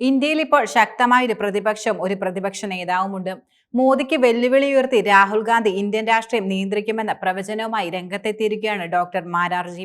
ഇന്ത്യയിൽ ഇപ്പോൾ ശക്തമായ ഒരു പ്രതിപക്ഷം ഒരു പ്രതിപക്ഷ നേതാവുമുണ്ട്. മോദിക്ക് വെല്ലുവിളി ഉയർത്തി രാഹുൽ ഗാന്ധി ഇന്ത്യൻ രാഷ്ട്രീയം നിയന്ത്രിക്കുമെന്ന പ്രവചനവുമായി രംഗത്തെത്തിയിരിക്കുകയാണ് ഡോക്ടർ മാരാർജി.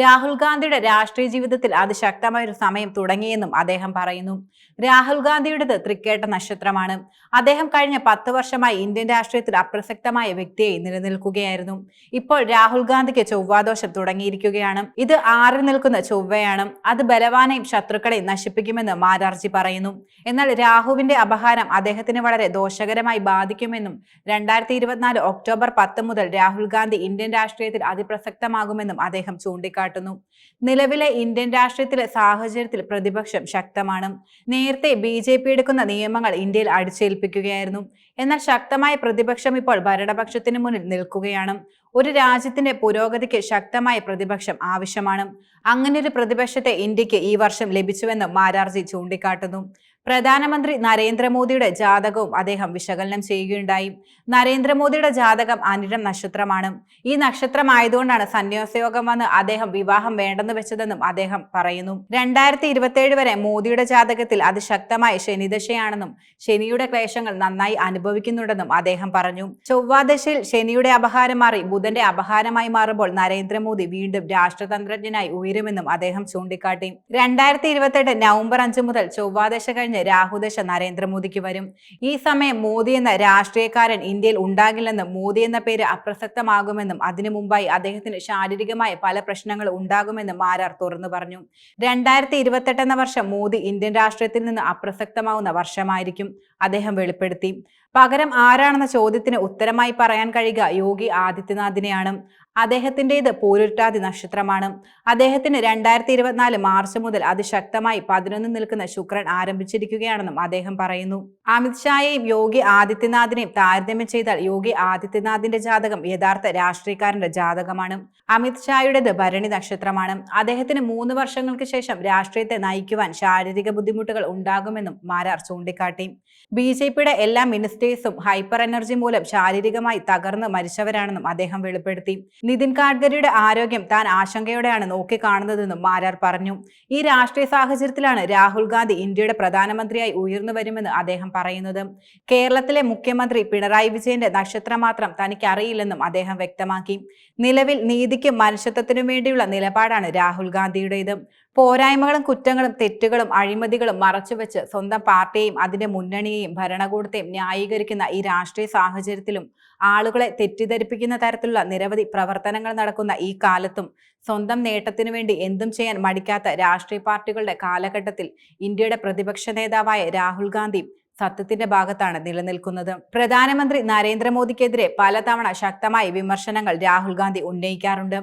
രാഹുൽ ഗാന്ധിയുടെ രാഷ്ട്രീയ ജീവിതത്തിൽ അതിശക്തമായ ഒരു സമയം തുടങ്ങിയെന്നും അദ്ദേഹം പറയുന്നു. രാഹുൽ ഗാന്ധിയുടേത് തൃക്കേട്ട നക്ഷത്രമാണ്. അദ്ദേഹം കഴിഞ്ഞ പത്ത് വർഷമായി ഇന്ത്യൻ രാഷ്ട്രീയത്തിൽ അപ്രസക്തമായ വ്യക്തിയായി നിലനിൽക്കുകയായിരുന്നു. ഇപ്പോൾ രാഹുൽ ഗാന്ധിക്ക് ചൊവ്വാദോഷം തുടങ്ങിയിരിക്കുകയാണ്. ഇത് ആറി നിൽക്കുന്ന ചൊവ്വയാണ്. അത് ബലവാനെയും ശത്രുക്കളെയും നശിപ്പിക്കുമെന്ന് മാരാർജി പറയുന്നു. എന്നാൽ രാഹുവിന്റെ അപഹാരം അദ്ദേഹത്തിന് വളരെ ദോഷകരമായി ബാധിക്കുമെന്നും രണ്ടായിരത്തി ഇരുപത്തിനാല് ഒക്ടോബർ പത്ത് മുതൽ രാഹുൽ ഗാന്ധി ഇന്ത്യൻ രാഷ്ട്രീയത്തിൽ അതിപ്രസക്തമാകുമെന്നും അദ്ദേഹം ചൂണ്ടിക്കാട്ടുന്നു. നിലവിലെ ഇന്ത്യൻ രാഷ്ട്രീയത്തിലെ സാഹചര്യത്തിൽ പ്രതിപക്ഷം ശക്തമാണ്. നേരത്തെ ബി ജെ പി എടുക്കുന്ന നിയമങ്ങൾ ഇന്ത്യയിൽ അടിച്ചേൽപ്പിക്കുകയായിരുന്നു. എന്നാൽ ശക്തമായ പ്രതിപക്ഷം ഇപ്പോൾ ഭരണപക്ഷത്തിന് മുന്നിൽ നിൽക്കുകയാണ്. ഒരു രാജ്യത്തിന്റെ പുരോഗതിക്ക് ശക്തമായ പ്രതിപക്ഷം ആവശ്യമാണ്. അങ്ങനെ ഒരു പ്രതിപക്ഷത്തെ ഇന്ത്യയ്ക്ക് ഈ വർഷം ലഭിച്ചുവെന്ന് മാരാർജി ചൂണ്ടിക്കാട്ടുന്നു. പ്രധാനമന്ത്രി നരേന്ദ്രമോദിയുടെ ജാതകവും അദ്ദേഹം വിശകലനം ചെയ്യുകയുണ്ടായി. നരേന്ദ്രമോദിയുടെ ജാതകം അനിഴം നക്ഷത്രമാണ്. ഈ നക്ഷത്രം ആയതുകൊണ്ടാണ് സന്യാസയോഗം വന്ന് അദ്ദേഹം വിവാഹം വേണ്ടെന്ന് വെച്ചതെന്നും അദ്ദേഹം പറയുന്നു. രണ്ടായിരത്തി ഇരുപത്തിയേഴ് വരെ മോദിയുടെ ജാതകത്തിൽ അതിശക്തമായ ശനിദശയാണെന്നും ശനിയുടെ ക്ലേശങ്ങൾ നന്നായി അനുഭവിക്കുന്നുണ്ടെന്നും അദ്ദേഹം പറഞ്ഞു. ചൊവ്വാദശയിൽ ശനിയുടെ അപഹാരം മാറി ബുധന്റെ അപഹാരമായി മാറുമ്പോൾ നരേന്ദ്രമോദി വീണ്ടും രാഷ്ട്രതന്ത്രജ്ഞനായി ഉയരുമെന്നും അദ്ദേഹം ചൂണ്ടിക്കാട്ടി. രണ്ടായിരത്തി ഇരുപത്തെട്ട് നവംബർ അഞ്ച് മുതൽ ചൊവ്വാദശ രാഹുദശ നരേന്ദ്രമോദിക്ക് വരും. ഈ സമയം മോദി എന്ന രാഷ്ട്രീയക്കാരൻ ഇന്ത്യയിൽ ഉണ്ടാകില്ലെന്നും മോദി എന്ന പേര് അപ്രസക്തമാകുമെന്നും അതിനു മുമ്പായി അദ്ദേഹത്തിന് ശാരീരികമായ പല പ്രശ്നങ്ങൾ ഉണ്ടാകുമെന്നും മാരാർ തുറന്നു പറഞ്ഞു. രണ്ടായിരത്തി ഇരുപത്തെട്ട് എന്ന വർഷം മോദി ഇന്ത്യൻ രാഷ്ട്രീയത്തിൽ നിന്ന് അപ്രസക്തമാവുന്ന വർഷമായിരിക്കും അദ്ദേഹം വെളിപ്പെടുത്തി. പകരം ആരാണെന്ന ചോദ്യത്തിന് ഉത്തരമായി പറയാൻ കഴിയുക യോഗി ആദിത്യനാഥിനെയാണ്. അദ്ദേഹത്തിന്റെത് പൂരുട്ടാതി നക്ഷത്രമാണ്. അദ്ദേഹത്തിന് രണ്ടായിരത്തി ഇരുപത്തിനാല് മാർച്ച് മുതൽ അതിശക്തമായി പതിനൊന്ന് നിൽക്കുന്ന ശുക്രൻ ആരംഭിച്ചിരിക്കുകയാണെന്നും അദ്ദേഹം പറയുന്നു. അമിത്ഷായെയും യോഗി ആദിത്യനാഥിനെയും താരതമ്യം ചെയ്താൽ യോഗി ആദിത്യനാഥിന്റെ ജാതകം യഥാർത്ഥ രാഷ്ട്രീയക്കാരന്റെ ജാതകമാണ്. അമിത്ഷായുടേത് ഭരണി നക്ഷത്രമാണ്. അദ്ദേഹത്തിന് മൂന്ന് വർഷങ്ങൾക്ക് ശേഷം രാഷ്ട്രീയത്തെ നയിക്കുവാൻ ശാരീരിക ബുദ്ധിമുട്ടുകൾ ഉണ്ടാകുമെന്നും മാരാർ ചൂണ്ടിക്കാട്ടി. ബി ജെ പിയുടെ എല്ലാ മിനിസ്റ്റേഴ്സും ഹൈപ്പർ എനർജി മൂലം ശാരീരികമായി തകർന്ന് മരിച്ചവരാണെന്നും അദ്ദേഹം വെളിപ്പെടുത്തി. നിതിൻ ഗഡ്കരിയുടെ ആരോഗ്യം താൻ ആശങ്കയോടെയാണ് നോക്കിക്കാണുന്നതെന്നും മാരാർ പറഞ്ഞു. ഈ രാഷ്ട്രീയ സാഹചര്യത്തിലാണ് രാഹുൽ ഗാന്ധി ഇന്ത്യയുടെ പ്രധാനമന്ത്രിയായി ഉയർന്നു വരുമെന്ന് അദ്ദേഹം പറയുന്നത്. കേരളത്തിലെ മുഖ്യമന്ത്രി പിണറായി വിജയന്റെ നക്ഷത്രം മാത്രം തനിക്ക് അറിയില്ലെന്നും അദ്ദേഹം വ്യക്തമാക്കി. നിലവിൽ നീതിക്കും മനുഷ്യത്വത്തിനും വേണ്ടിയുള്ള നിലപാടാണ് രാഹുൽ ഗാന്ധിയുടേത്. പോരായ്മകളും കുറ്റങ്ങളും തെറ്റുകളും അഴിമതികളും മറച്ചുവെച്ച് സ്വന്തം പാർട്ടിയെയും അതിന്റെ മുന്നണിയെയും ഭരണകൂടത്തെയും ന്യായീകരിക്കുന്ന ഈ രാഷ്ട്രീയ സാഹചര്യത്തിലും ആളുകളെ തെറ്റിദ്ധരിപ്പിക്കുന്ന തരത്തിലുള്ള നിരവധി പ്രവർത്തനങ്ങൾ നടക്കുന്ന ഈ കാലത്തും സ്വന്തം നേട്ടത്തിനു വേണ്ടി എന്തും ചെയ്യാൻ മടിക്കാത്ത രാഷ്ട്രീയ പാർട്ടികളുടെ കാലഘട്ടത്തിൽ ഇന്ത്യയുടെ പ്രതിപക്ഷ നേതാവായ രാഹുൽ ഗാന്ധി സത്യത്തിന്റെ ഭാഗത്താണ് നിലനിൽക്കുന്നത്. പ്രധാനമന്ത്രി നരേന്ദ്രമോദിക്കെതിരെ പലതവണ ശക്തമായ വിമർശനങ്ങൾ രാഹുൽ ഗാന്ധി ഉന്നയിക്കാറുണ്ട്.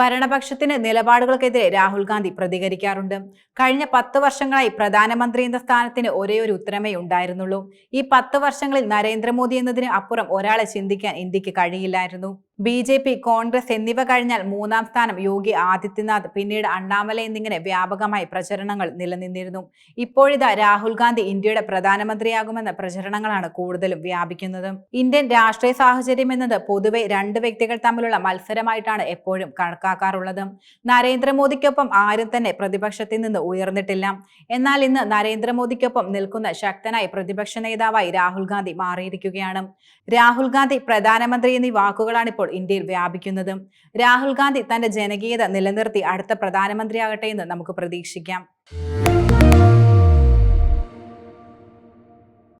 ഭരണപക്ഷത്തിന് നിലപാടുകൾക്കെതിരെ രാഹുൽ ഗാന്ധി പ്രതികരിക്കാറുണ്ട്. കഴിഞ്ഞ പത്ത് വർഷങ്ങളായി പ്രധാനമന്ത്രി എന്ന സ്ഥാനത്തിന് ഒരേ ഒരു ഉത്തരമേ ഉണ്ടായിരുന്നുള്ളൂ. ഈ പത്ത് വർഷങ്ങളിൽ നരേന്ദ്രമോദി എന്നതിന് അപ്പുറം ഒരാളെ ചിന്തിക്കാൻ ഇന്ത്യയ്ക്ക് കഴിയില്ലായിരുന്നു. ബി ജെ പി കോൺഗ്രസ് എന്നിവ കഴിഞ്ഞാൽ മൂന്നാം സ്ഥാനം യോഗി ആദിത്യനാഥ്. പിന്നീട് അണ്ണാമല എന്നിങ്ങനെ വ്യാപകമായി പ്രചരണങ്ങൾ നിലനിന്നിരുന്നു. ഇപ്പോഴിതാ രാഹുൽ ഗാന്ധി ഇന്ത്യയുടെ പ്രധാനമന്ത്രിയാകുമെന്ന പ്രചരണങ്ങളാണ് കൂടുതലും വ്യാപിക്കുന്നത്. ഇന്ത്യൻ രാഷ്ട്രീയ സാഹചര്യം എന്നത് പൊതുവെ രണ്ട് വ്യക്തികൾ തമ്മിലുള്ള മത്സരമായിട്ടാണ് എപ്പോഴും കണക്കാക്കാറുള്ളത്. നരേന്ദ്രമോദിക്കൊപ്പം ആരും തന്നെ പ്രതിപക്ഷത്തിൽ നിന്ന് ഉയർന്നിട്ടില്ല. എന്നാൽ ഇന്ന് നരേന്ദ്രമോദിക്കൊപ്പം നിൽക്കുന്ന ശക്തനായ പ്രതിപക്ഷ നേതാവായി രാഹുൽ ഗാന്ധി മാറിയിരിക്കുകയാണ്. രാഹുൽ ഗാന്ധി പ്രധാനമന്ത്രി എന്നീ വാക്കുകളാണ് ഇപ്പോൾ ഇന്ത്യയിൽ വ്യാപിക്കുന്നത് രാഹുൽ ഗാന്ധി തന്റെ ജനകീയത നിലനിർത്തി അടുത്ത പ്രധാനമന്ത്രിയാകട്ടെ എന്ന് നമുക്ക് പ്രതീക്ഷിക്കാം.